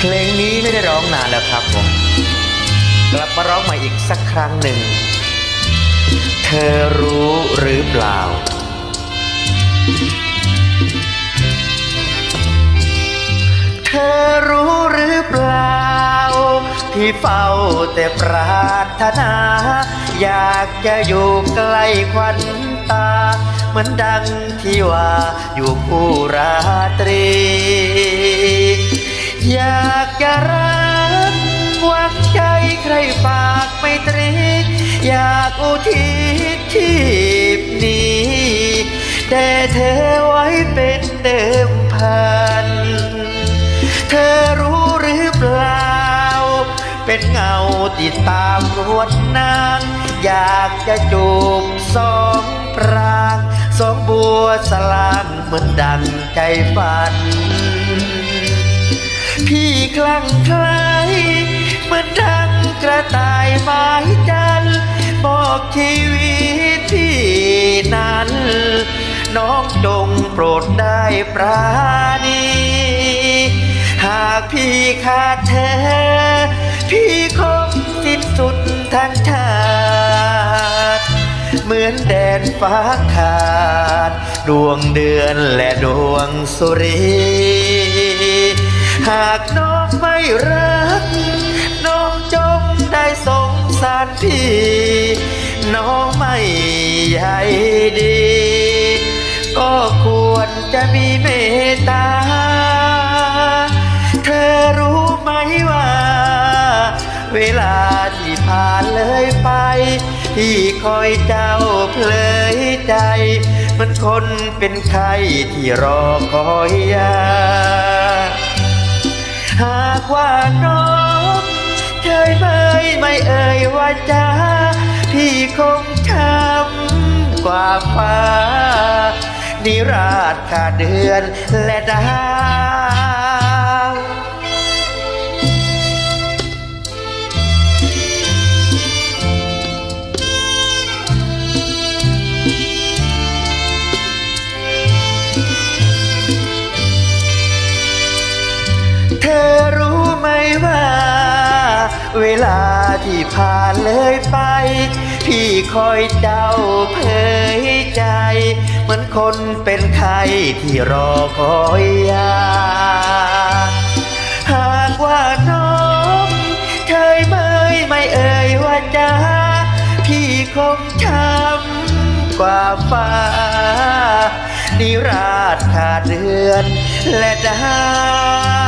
เพลงนี้ไม่ได้ร้องนานแล้วครับผมกลับมาร้องใหม่อีกสักครั้งหนึ่ง เธอรู้หรือเปล่า เธอรู้หรือเปล่า ที่เฝ้าแต่ปรารถนา อยากจะอยู่ใกล้ควันตา เหมือนดังที่ว่าอยู่คู่ราตรี ใครฝากไม่ตรีอยากอุทิศชีพนี้ แต่เธอไว้เป็นเดิมพัน เธอรู้หรือเปล่า เป็นเงาติดตามรวดนาง อยากจะจูบสองปรางสองบัวสลางเหมือนดังใจฝัน พี่คลั่งคล้เหมือนดัง ระต่ายไม้จันบอกชีวิตพี่นั้น น้องจงโปรดได้ปราณีหากพี่ขาดเธอ พี่คงสิ้นสุดทั้งชาติเหมือนแดนฟ้าขาด ดวงเดือนและดวงสุรี หากน้องไม่รัก น้องจง ได้สงสารพี่ น้องไม่ใหญ่ดี ก็ควรจะมีเมตตา เธอรู้ไหมว่า เวลาที่ผ่านเลยไปที่คอยเจ้าเพลยใจ มันคนเป็นใครที่รอคอยยา หากว่าน้อง เคยเมยไม่เอ่ยว่าจ้าพี่คงช้ำกว่าฟ้านิราชขาดเดือนและดา เวลาที่ผ่านเลยไป พี่คอยเจ้าเผยใจ เหมือนคนเป็นใครที่รอคอยยา หากว่าน้องเคยเมยไม่เอ่ยว่าจ้าพี่คงช้ำกว่าฟ้า นิราชขาดเดือนและดาว